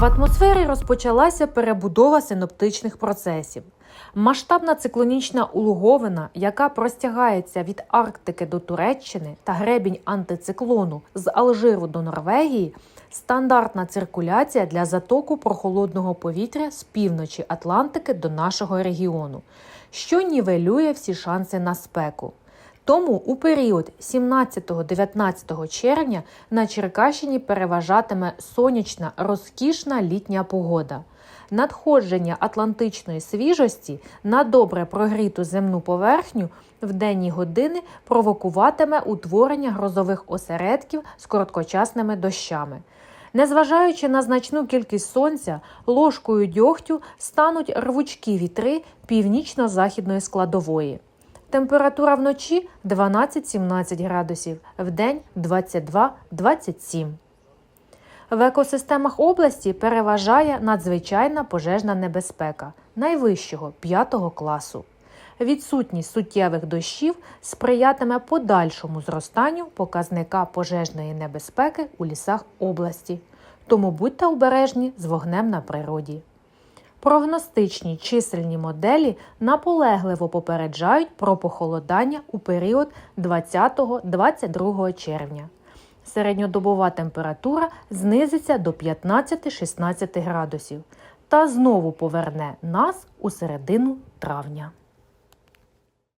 В атмосфері розпочалася перебудова синоптичних процесів. Масштабна циклонічна улуговина, яка простягається від Арктики до Туреччини та гребінь антициклону з Алжиру до Норвегії, стандартна циркуляція для затоку прохолодного повітря з півночі Атлантики до нашого регіону, що нівелює всі шанси на спеку. Тому у період 17-19 червня на Черкащині переважатиме сонячна розкішна літня погода. Надходження атлантичної свіжості на добре прогріту земну поверхню в денні години провокуватиме утворення грозових осередків з короткочасними дощами. Незважаючи на значну кількість сонця, ложкою дьогтю стануть рвучкі вітри північно-західної складової. Температура вночі 12-17 градусів, вдень 22-27. В екосистемах області переважає надзвичайна пожежна небезпека найвищого 5 класу. Відсутність суттєвих дощів сприятиме подальшому зростанню показника пожежної небезпеки у лісах області. Тому будьте обережні з вогнем на природі. Прогностичні чисельні моделі наполегливо попереджають про похолодання у період 20-22 червня. Середньодобова температура знизиться до 15-16 градусів та знову поверне нас у середину травня.